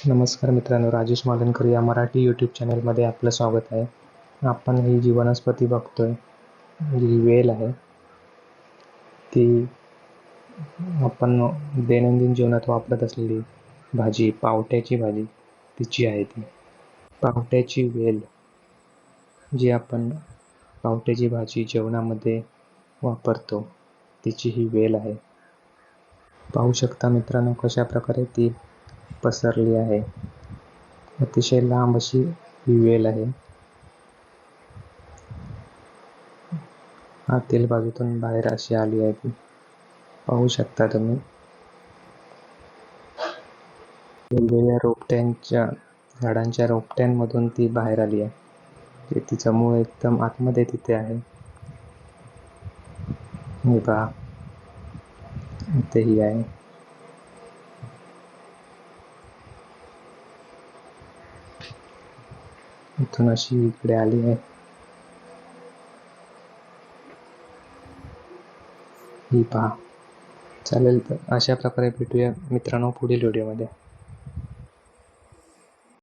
नमस्कार मित्रांनो राजेश मालनकर या मराठी यूट्यूब चॅनलमध्ये आपलं स्वागत आहे. आपण ही जी वनस्पती बघतोय आहे जी वेल आहे ती आपण दैनंदिन जीवनात वापरत असलेली भाजी पावट्याची भाजी तिची आहे ती. पावट्याची वेल जी आपण पावट्याची भाजी जेवणामध्ये वापरतो तिची ही वेल आहे. पाहू शकता मित्रांनो कशा प्रकारे ती पसरली आहे. अतिशय लांब अशी ही वेल आहे. आतील बाजूतून बाहेर अशी आली आहे ती. पाहू शकता तुम्ही. वेगवेगळ्या रोपट्यांच्या झाडांच्या रोपट्यांमधून ती बाहेर आली आहे. ते तिचं मूळ एकदम आतमध्ये तिथे आहे. हे बा इथेही आहे. इथून अशी इकडे आली आहे. ही पहा. चालेल तर अशा प्रकारे भेटूया मित्रांनो पुढील व्हिडिओमध्ये